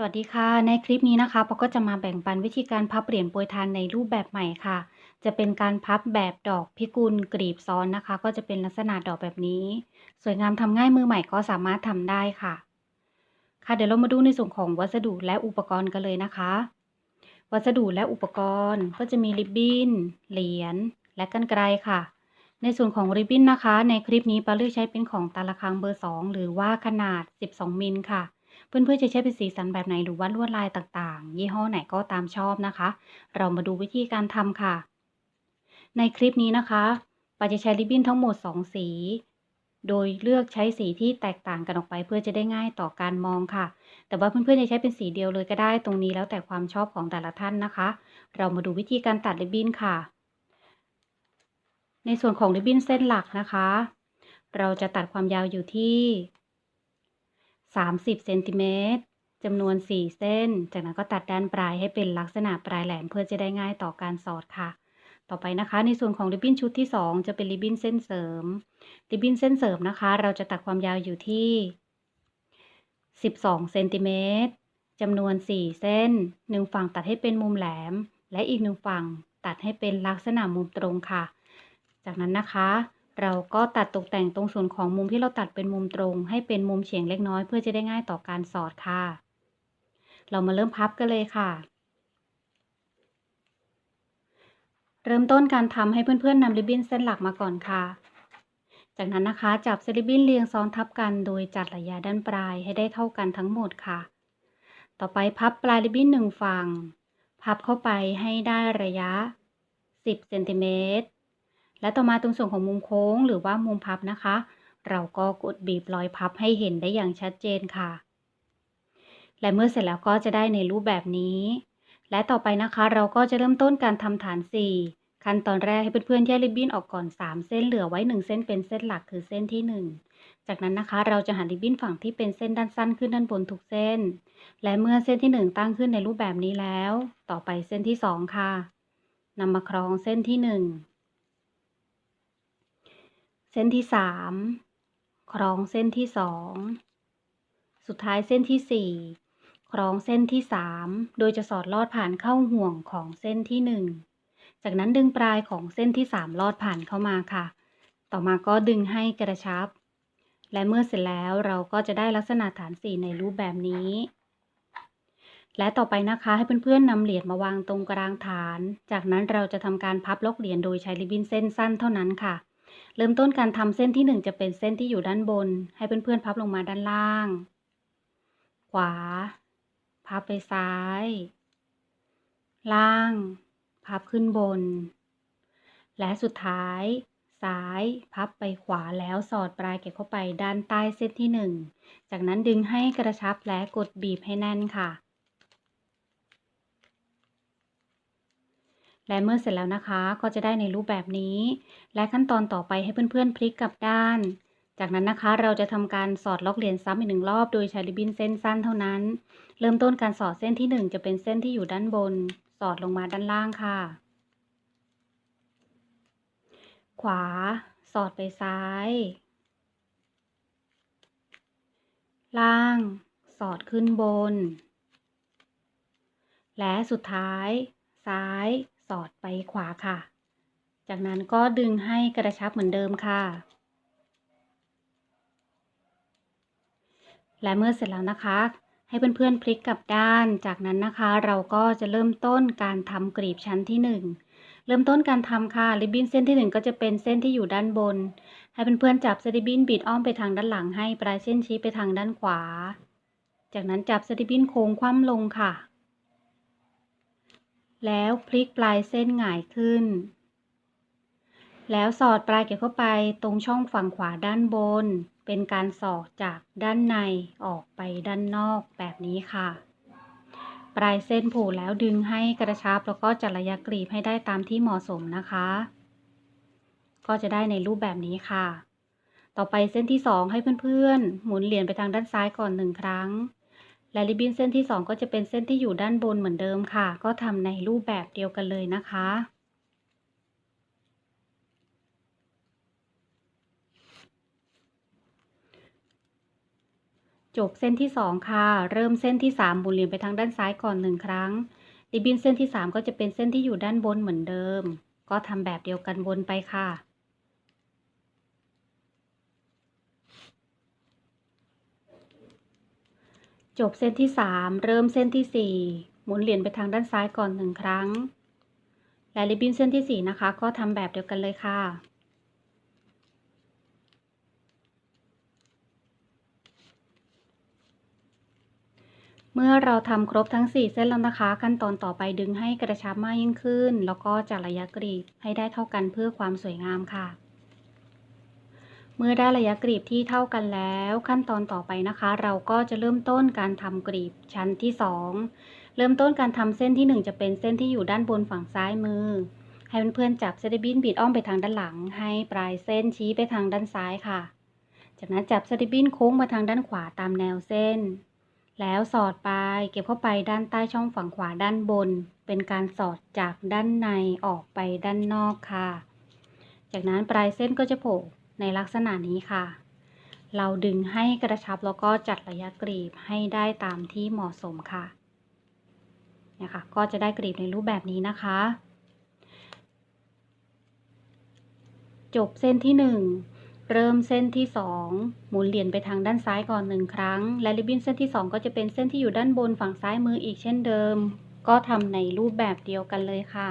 สวัสดีค่ะ ในคลิปนี้นะคะปอก็จะมาแบ่งปันวิธีการพับเหรียญโปรยทานในรูปแบบใหม่ค่ะ จะเป็นการพับแบบดอกพิกุลกลีบซ้อนนะคะ ก็จะเป็นลักษณะดอกแบบนี้ สวยงามทำง่ายมือใหม่ก็สามารถทำได้ค่ะ ค่ะเดี๋ยวเรามาดูในส่วนของวัสดุและอุปกรณ์กันเลยนะคะ วัสดุและอุปกรณ์ก็จะมีริบบิ้นเหรียญและกรรไกรค่ะ ในส่วนของริบบิ้นนะคะ ในคลิปนี้ปาเลือกใช้เป็นของตาละคังเบอร์ 2 หรือว่าขนาด 12 มิลค่ะ เพื่อนๆจะใช้เป็นสีสันแบบไหนหรือว่าลวดลายต่างๆ ยี่ห้อไหนก็ตามชอบนะคะ เรามาดูวิธีการทำค่ะ ในคลิปนี้นะคะปาจะใช้ริบบิ้นทั้งหมด 2 สี โดยเลือกใช้สีที่แตกต่างกันออกไป เพื่อจะได้ง่ายต่อการมองค่ะ แต่ว่าเพื่อนๆจะใช้เป็นสีเดียวเลยก็ได้ ตรงนี้แล้วแต่ความชอบของแต่ละท่านนะคะ เรามาดูวิธีการตัดริบบิ้นค่ะ ในส่วนของริบบิ้นเส้นหลักนะคะ เราจะตัดความยาวอยู่ที่ 30เซนติเมตรจำนวน 4 เส้น จากนั้นก็ตัดด้านปลายให้เป็นลักษณะปลายแหลมเพื่อจะได้ง่ายต่อการสอดค่ะ ต่อไปนะคะ ในส่วนของริบบิ้นชุดที่ 2 จะเป็นริบบิ้นเส้นเสริม ริบบิ้นเส้นเสริมนะคะ เราจะตัดความยาวอยู่ที่ 12เซนติเมตรจำนวน 4 เส้น 1 ฝั่งตัดให้เป็นมุมแหลม และอีกหนึ่งฝั่งตัดให้เป็นลักษณะมุมตรงค่ะ จากนั้นนะคะ เราก็ตัดตกแต่งตรงส่วนของมุมที่เราตัดเป็นมุมตรง ให้เป็นมุมเฉียงเล็กน้อยเพื่อจะได้ง่ายต่อการสอดค่ะ เรามาเริ่มพับกันเลยค่ะ เริ่มต้นการทำให้เพื่อนๆนำริบบิ้นเส้นหลักมาก่อนค่ะ จากนั้นนะคะจับเซริบบิ้นเรียงซ้อนทับกันโดยจัดระยะด้านปลายให้ได้เท่ากันทั้งหมดค่ะ ต่อไปพับปลายริบบิ้นหนึ่งฝั่ง พับเข้าไปให้ได้ระยะ 10เซนติเมตร และต่อมาตรงส่วนของมุมโค้งหรือว่ามุมพับนะคะ เราก็กดบีบรอยพับให้เห็นได้อย่างชัดเจนค่ะ และเมื่อเสร็จแล้วก็จะได้ในรูปแบบนี้ และต่อไปนะคะเราก็จะเริ่มต้นการทำฐาน 4 ขั้นตอนแรกให้เพื่อนๆแยกริบบิ้นออกก่อน 3 เส้นเหลือไว้ 1 เส้นเป็นเส้นหลักคือเส้นที่ 1 จากนั้นนะคะ เราจะหันริบบิ้นฝั่งที่เป็นเส้นด้านสั้นขึ้นด้านบนทุกเส้น และเมื่อเส้นที่ 1 ตั้งขึ้นในรูปแบบนี้แล้ว ต่อไปเส้นที่ 2 ค่ะนำมาคล้องเส้นที่ 1 เส้นที่3คล้องเส้นที่2สุดท้ายเส้นที่4คล้องเส้นที่3โดยจะสอดลอดผ่านเข้าห่วงของเส้นที่1จากนั้นดึงปลายของเส้นที่3ลอดผ่านเข้ามาค่ะ ต่อมาก็ดึงให้กระชับ และเมื่อเสร็จแล้วเราก็จะได้ลักษณะฐาน4ในรูปแบบนี้ และต่อไปนะคะให้เพื่อนๆนำเหรียญมาวางตรงกลางฐาน จากนั้นเราจะทำการพับล็อกเหรียญโดยใช้ริบบิ้นเส้นสั้นเท่านั้นค่ะ เริ่มต้นการทำเส้นที่ 1 จะเป็นเส้นที่อยู่ด้านบน ให้เพื่อนๆพับลงมาด้านล่าง ขวา พับไปซ้าย ล่าง พับขึ้นบน และสุดท้าย ซ้ายพับไปขวาแล้วสอดปลายเก็บเข้าไปด้านใต้เส้นที่ 1 จากนั้นดึงให้กระชับและกดบีบให้แน่นค่ะ และเมื่อเสร็จแล้วนะคะก็จะได้ในรูปแบบนี้ และขั้นตอนต่อไปให้เพื่อนๆพลิกกลับด้าน จากนั้นนะคะเราจะทำการสอดล็อกเหรียญซ้ำอีกหนึ่งรอบ โดยใช้ริบบิ้นเส้นสั้นเท่านั้น เริ่มต้นการสอดเส้นที่ 1 จะเป็นเส้นที่อยู่ด้านบน สอดลงมาด้านล่างค่ะ ขวา สอดไปซ้าย ล่าง สอดขึ้นบน และสุดท้าย ซ้าย สอดไปขวาค่ะ จากนั้นก็ดึงให้กระชับเหมือนเดิมค่ะ และเมื่อเสร็จแล้วนะคะ ให้เพื่อนๆพลิกกลับด้าน จากนั้นนะคะเราก็จะเริ่มต้นการทำกรีบชั้นที่ 1เริ่มต้นการทำค่ะริบบิ้นเส้นที่ 1 ก็จะเป็นเส้นที่อยู่ด้านบน ให้เพื่อนๆจับสริบิ้นบิดอ้อมไปทางด้านหลังให้ปลายเส้นชี้ไปทางด้านขวา จากนั้นจับสริบิ้นโค้งคว่ำลงค่ะ แล้วพลิกปลายเส้นหงายขึ้น แล้วสอดปลายเก็บเข้าไปตรงช่องฝั่งขวาด้านบน เป็นการสอดจากด้านในออกไปด้านนอกแบบนี้ค่ะ ปลายเส้นผูกแล้วดึงให้กระชับแล้วก็จัดระยะกรีบให้ได้ตามที่เหมาะสมนะคะ ก็จะได้ในรูปแบบนี้ค่ะ ต่อไปเส้นที่ 2 ให้เพื่อนๆ หมุนเหรียญไปทางด้านซ้ายก่อนหนึ่งครั้ง และริบบิ้นเส้นที่ 2 ก็จะเป็นเส้นที่อยู่ด้านบนเหมือนเดิมค่ะ ก็ทำในรูปแบบเดียวกันเลยนะคะ จบเส้นที่สองค่ะ เริ่มเส้นที่สามหมุนเหรียญไปทางด้านซ้ายก่อนหนึ่งครั้งริบบิ้นเส้นที่สามก็จะเป็นเส้นที่อยู่ด้านบนเหมือนเดิม ก็ทำแบบเดียวกันวนไปค่ะ จบเส้นที่สามเริ่มเส้นที่สี่หมุนเหรียญไปทางด้านซ้ายก่อนหนึ่งครั้ง และริบบิ้นเส้นที่สี่นะคะ ก็ทำแบบเดียวกันเลยค่ะ เมื่อเราทำครบทั้ง 4 เส้นแล้วนะคะ ขั้นตอนต่อไปดึงให้กระชับมากยิ่งขึ้น แล้วก็จัดระยะกรีบให้ได้เท่ากันเพื่อความสวยงามค่ะ เมื่อได้ระยะกรีบที่เท่ากันแล้ว ขั้นตอนต่อไปนะคะ เราก็จะเริ่มต้นการทำกรีบชั้นที่ 2 เริ่มต้นการทำเส้นที่ 1 จะเป็นเส้นที่อยู่ด้านบนฝั่งซ้ายมือ ให้เพื่อนๆจับเซตบินบีดอ้อมไปทางด้านหลัง ให้ปลายเส้นชี้ไปทางด้านซ้ายค่ะ จากนั้นจับสติบินโค้งมาทางด้านขวาตามแนวเส้น แล้วสอดไปเก็บเข้าไปด้านใต้ช่องฝั่งขวาด้านบน เป็นการสอดจากด้านในออกไปด้านนอกค่ะ จากนั้นปลายเส้นก็จะโผล่ ในลักษณะนี้ค่ะ เราดึงให้กระชับแล้วก็จัดระยะกรีบให้ได้ตามที่เหมาะสมค่ะเนี่ยค่ะ ก็จะได้กรีบในรูปแบบนี้นะคะ จบเส้นที่ 1เริ่มเส้นที่ 2 หมุนเหรียญไปทางด้านซ้ายก่อนหนึ่งครั้ง และริบบิ้นเส้นที่ 2 ก็จะเป็นเส้นที่อยู่ด้านบนฝั่งซ้ายมืออีกเช่นเดิม ก็ทำในรูปแบบเดียวกันเลยค่ะ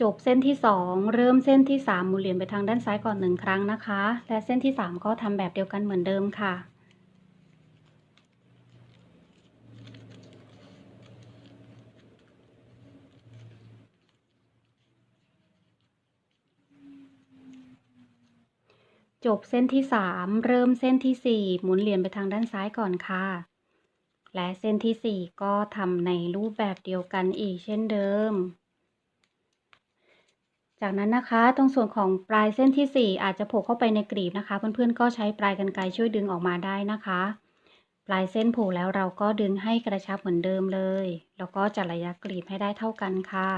จบเส้นที่ 2 เริ่มเส้นที่ 3 หมุนเหรียญไปทางด้านซ้ายก่อนหนึ่งครั้งนะคะ และเส้นที่ 3 ก็ทำแบบเดียวกันเหมือนเดิมค่ะ จบเส้นที่ 3 เริ่มเส้นที่ 4 หมุนเหรียญไปทางด้านซ้ายก่อนค่ะ และเส้นที่ 4 ก็ทำในรูปแบบเดียวกันอีกเช่นเดิม จากนั้นนะคะตรงส่วนของปลายเส้นที่ 4 อาจจะโผล่เข้าไปในกรีบนะคะ เพื่อนๆก็ใช้ปลายกรรไกรช่วยดึงออกมาได้นะคะ ปลายเส้นโผล่แล้วเราก็ดึงให้กระชับเหมือนเดิมเลย แล้วก็จัดระยะกรีบให้ได้เท่ากันค่ะ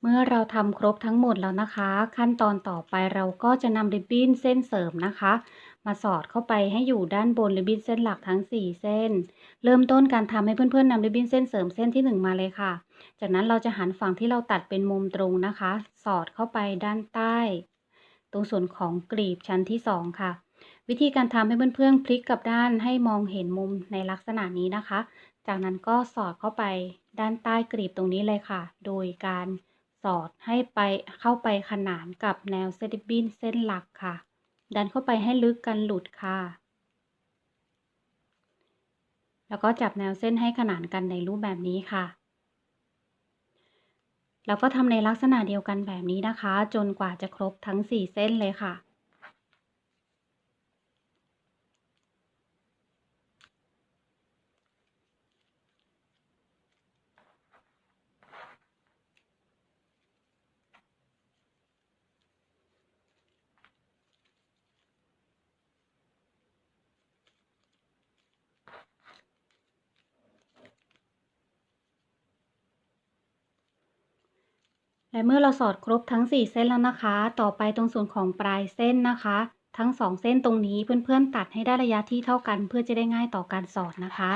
เมื่อเราทำครบทั้งหมดแล้วนะคะ ขั้นตอนต่อไปเราก็จะนำริบบิ้นเส้นเสริมนะคะ มาสอดเข้าไปให้อยู่ด้านบนริบบิ้นเส้นหลักทั้ง 4 เส้น เริ่มต้นการทำให้เพื่อนๆนำริบบิ้นเส้นเสริมเส้นที่ 1 มาเลยค่ะ จากนั้นเราจะหันฝั่งที่เราตัดเป็นมุมตรงนะคะ สอดเข้าไปด้านใต้ ตรงส่วนของกรีบชั้นที่ 2 ค่ะ วิธีการทำให้เพื่อนๆพลิกกลับด้านให้มองเห็นมุมในลักษณะนี้นะคะ จากนั้นก็สอดเข้าไปด้านใต้กรีบตรงนี้เลยค่ะ โดยการสอดให้ไปเข้าไปขนานกับแนวเซติบินเส้นหลักค่ะ ดันเข้าไปให้ลึกกันหลุดค่ะ แล้วก็จับแนวเส้นให้ขนานกันในรูปแบบนี้ค่ะ แล้วก็ทำในลักษณะเดียวกันแบบนี้นะคะ จนกว่าจะครบทั้ง 4 เส้นเลยค่ะ และเมื่อเราสอดครบทั้ง 4 เส้นแล้วนะคะ ต่อไปตรงส่วนของปลายเส้นนะคะ ทั้ง 2 เส้นตรงนี้เพื่อนๆตัดให้ได้ระยะที่เท่ากัน เพื่อจะได้ง่ายต่อการสอดนะคะ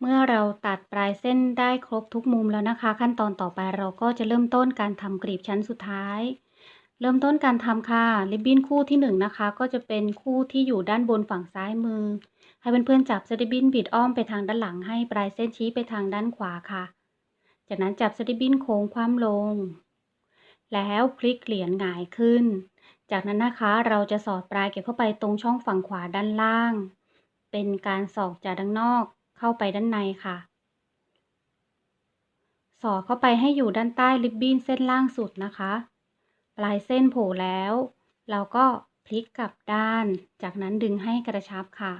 เมื่อเราตัดปลายเส้นได้ครบทุกมุมแล้วนะคะ ขั้นตอนต่อไปเราก็จะเริ่มต้นการทำกรีบชั้นสุดท้าย เริ่มต้นการทำค่ะริบบิ้นคู่ที่1นนะคะ ก็จะเป็นคู่ที่อยู่ด้านบนฝั่งซ้ายมือ ให้เพื่อนๆจับสติบิ้นบิดอ้อมไปทางด้านหลังให้ปลายเส้นชี้ไปทางด้านขวาค่ะ จากนั้นจับสติบิ้นโค้งคว่ำลง แล้วพลิกเหรียญหงายขึ้น จากนั้นนะคะเราจะสอดปลายเก็บเข้าไปตรงช่องฝั่งขวาด้านล่าง เป็นการสอดจากด้านนอก เข้าไปด้านในค่ะ สอดเข้าไปให้อยู่ด้านใต้ริบบิ้นเส้นล่างสุดนะคะ ปลายเส้นโผล่แล้ว เราก็พลิกกลับด้าน จากนั้นดึงให้กระชับค่ะ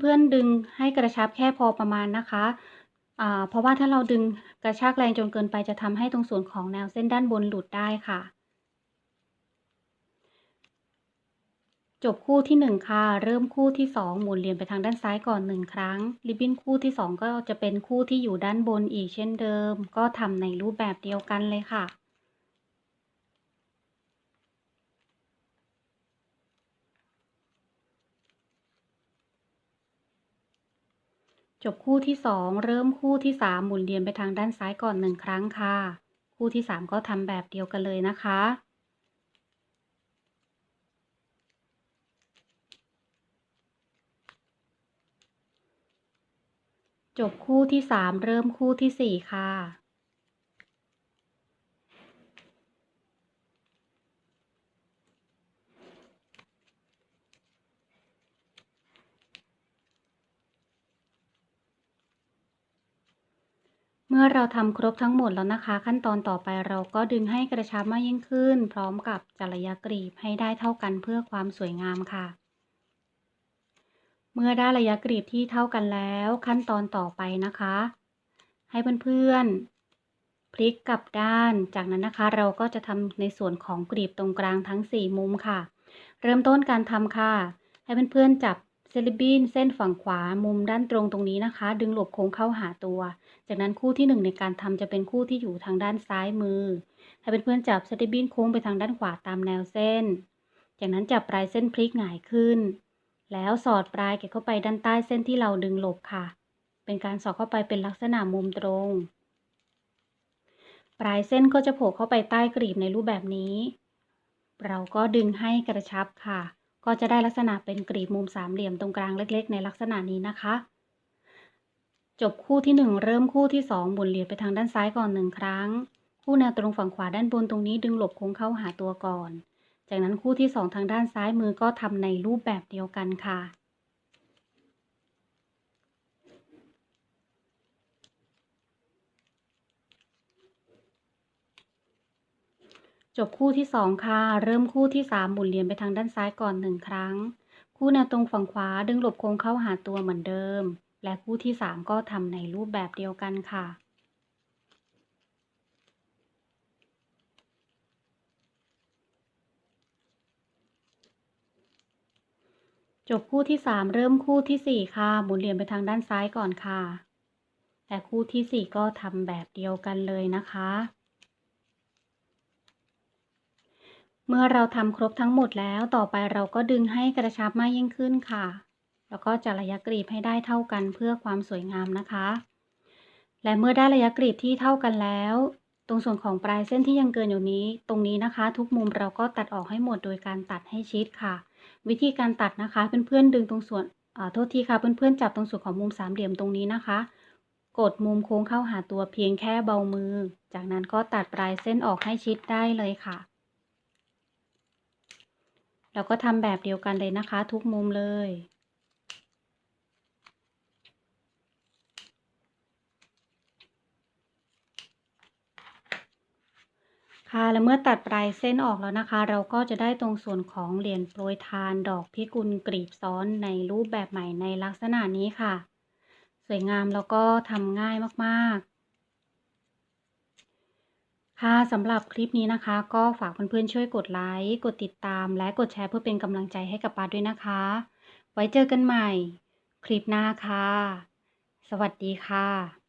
เพื่อนๆดึงให้กระชับแค่พอประมาณนะคะ เพราะว่าถ้าเราดึงกระชากแรงจนเกินไปจะทำให้ตรงส่วนของแนวเส้นด้านบนหลุดได้ค่ะ จบคู่ที่หนึ่งค่ะ เริ่มคู่ที่สองหมุนเหรียญไปทางด้านซ้ายก่อนหนึ่งครั้ง ริบบิ้นคู่ที่สองก็จะเป็นคู่ที่อยู่ด้านบนอีกเช่นเดิม ก็ทำในรูปแบบเดียวกันเลยค่ะ จบคู่ที่สองเริ่มคู่ที่สามหมุนเหรียญไปทางด้านซ้ายก่อนหนึ่งครั้งค่ะ คู่ที่สามก็ทำแบบเดียวกันเลยนะคะ จบคู่ที่สามเริ่มคู่ที่สี่ค่ะ เมื่อเราทำครบทั้งหมดแล้วนะคะ ขั้นตอนต่อไปเราก็ดึงให้กระชับมากยิ่งขึ้น พร้อมกับจัดระยะกรีบให้ได้เท่ากันเพื่อความสวยงามค่ะ เมื่อได้ระยะกรีบที่เท่ากันแล้วขั้นตอนต่อไปนะคะ ให้เพื่อนๆพลิกกลับด้านจากนั้นนะคะ เราก็จะทำในส่วนของกรีบตรงกลางทั้ง 4 มุมค่ะ เริ่มต้นการทำค่ะ ให้เพื่อนๆจับเซลิบินเส้นฝั่งขวามุมด้านตรงตรงนี้นะคะ ดึงหลบโค้งเข้าหาตัว จากนั้นคู่ที่ 1 ในการทำจะเป็นคู่ที่อยู่ทางด้านซ้ายมือ ให้เพื่อนๆจับเซลิบินโค้งไปทางด้านขวาตามแนวเส้น จากนั้นจับปลายเส้นพลิกหงายขึ้น แล้วสอดปลายเก็บเข้าไปด้านใต้เส้นที่เราดึงหลบค่ะ เป็นการสอดเข้าไปเป็นลักษณะมุมตรง ปลายเส้นก็จะโผล่เข้าไปใต้กรีบในรูปแบบนี้ เราก็ดึงให้กระชับค่ะ ก็จะได้ลักษณะเป็นกรีบมุมสามเหลี่ยมตรงกลางเล็ก ๆ ในลักษณะนี้นะคะ จบคู่ที่ 1 เริ่มคู่ที่ 2 หมุนเหรียญไปทางด้านซ้ายก่อนหนึ่งครั้ง คู่แนวตรงฝั่งขวาด้านบนตรงนี้ดึงหลบโค้งเข้าหาตัวก่อน จากนั้นคู่ที่ 2 ทางด้านซ้ายมือก็ทำในรูปแบบเดียวกันค่ะ จบคู่ที่ 2 ค่ะ เริ่มคู่ที่ 3 หมุนเหรียญไปทางด้านซ้ายก่อน 1 ครั้ง คู่แนวตรงฝั่งขวาดึงหลบโค้งเข้าหาตัวเหมือนเดิม และคู่ที่ 3 ก็ทำในรูปแบบเดียวกันค่ะ จบคู่ที่3เริ่มคู่ที่4ค่ะ หมุนเหรียญไปทางด้านซ้ายก่อนค่ะและคู่ที่4ก็ทำแบบเดียวกันเลยนะคะ เมื่อเราทำครบทั้งหมดแล้วต่อไปเราก็ดึงให้กระชับมากยิ่งขึ้นค่ะ แล้วก็จะระยะกรีบให้ได้เท่ากันเพื่อความสวยงามนะคะ และเมื่อได้ระยะกรีบที่เท่ากันแล้ว ตรงส่วนของปลายเส้นที่ยังเกินอยู่นี้ ตรงนี้นะคะ ทุกมุมเราก็ตัดออกให้หมดโดยการตัดให้ชิดค่ะ วิธีการตัดนะคะ เพื่อนๆดึงตรงส่วนโทษทีค่ะ เพื่อนๆจับตรงส่วนของมุมสามเหลี่ยมตรงนี้นะคะ กดมุมโค้งเข้าหาตัวเพียงแค่เบามือ จากนั้นก็ตัดปลายเส้นออกให้ชิดได้เลยค่ะแล้วก็ทำแบบเดียวกันเลยนะคะ ทุกมุมเลย ค่ะและเมื่อตัดปลายเส้นออกแล้วนะคะ เราก็จะได้ตรงส่วนของเหรียญโปรยทานดอกพิกุลกรีบซ้อนในรูปแบบใหม่ในลักษณะนี้ค่ะ สวยงามแล้วก็ทำง่ายมากๆ ค่ะสำหรับคลิปนี้นะคะ ก็ฝากเพื่อนๆช่วยกดไลค์กดติดตาม และกดแชร์เพื่อเป็นกำลังใจให้กับปาด้วยนะคะ ไว้เจอกันใหม่ คลิปหน้าค่ะ สวัสดีค่ะ